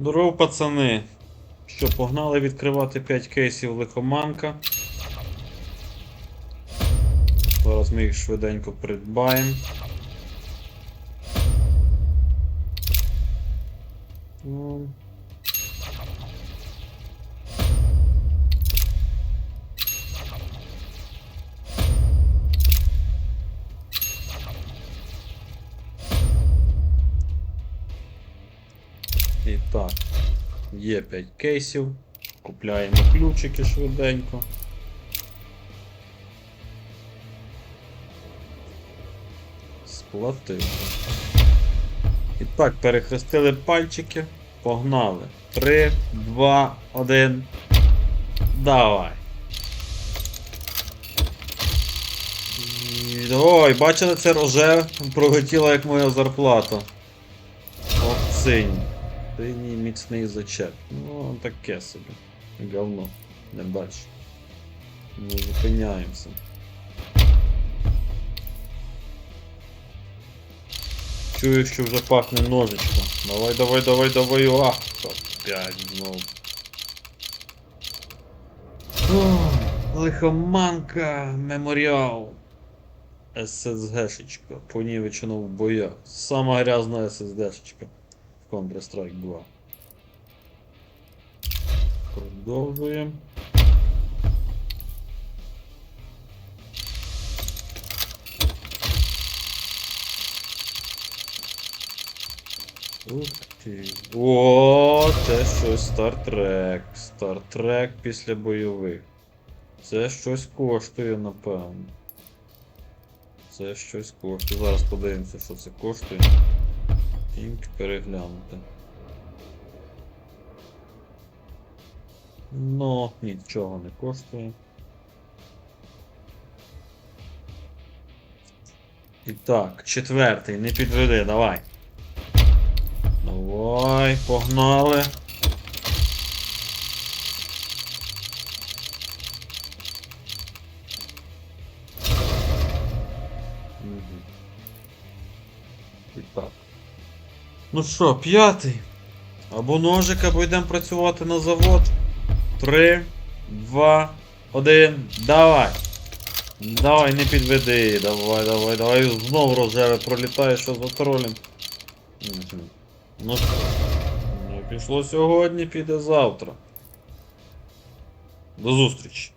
Здоров, пацани. Що, погнали відкривати 5 кейсів лихоманка. Зараз ми їх швиденько придбаємо. Ну. І так, є 5 кейсів. Купляємо ключики швиденько. Сплатив. І так, перехрестили пальчики. Погнали. 3, 2, 1. Давай. Ой, бачили, це роже пролетіло як моя зарплата. От Синій міцний зачеп. Ну, таке собі. Говно. Не бачу. Не зупиняємося. Чую, що вже пахне ножичком. Давай, давай, давай, давай, ах, опять знов. Ох, Лихоманка, меморіал. ССГшечка, понівечено в боях. Сама грязна ССДшечка в Counter-Strike 2. Продовжуємо. Ух ти. О, це щось Стартрек. Стартрек після бойових. Це щось коштує, напевно. Це щось коштує. Зараз подивимося, що це коштує. Тільки переглянути. Ну, нічого не коштує. І так, четвертий, не підведи, давай. Давай, погнали. Мгм. І так. Ну що, п'ятий? Або ножик, або йдемо працювати на завод. Три, два, один, давай. Давай, не підведи. Давай, давай, давай. Знову рожеве пролітає, що за тролем. Ну що, не пішло сьогодні, піде завтра. До зустрічі.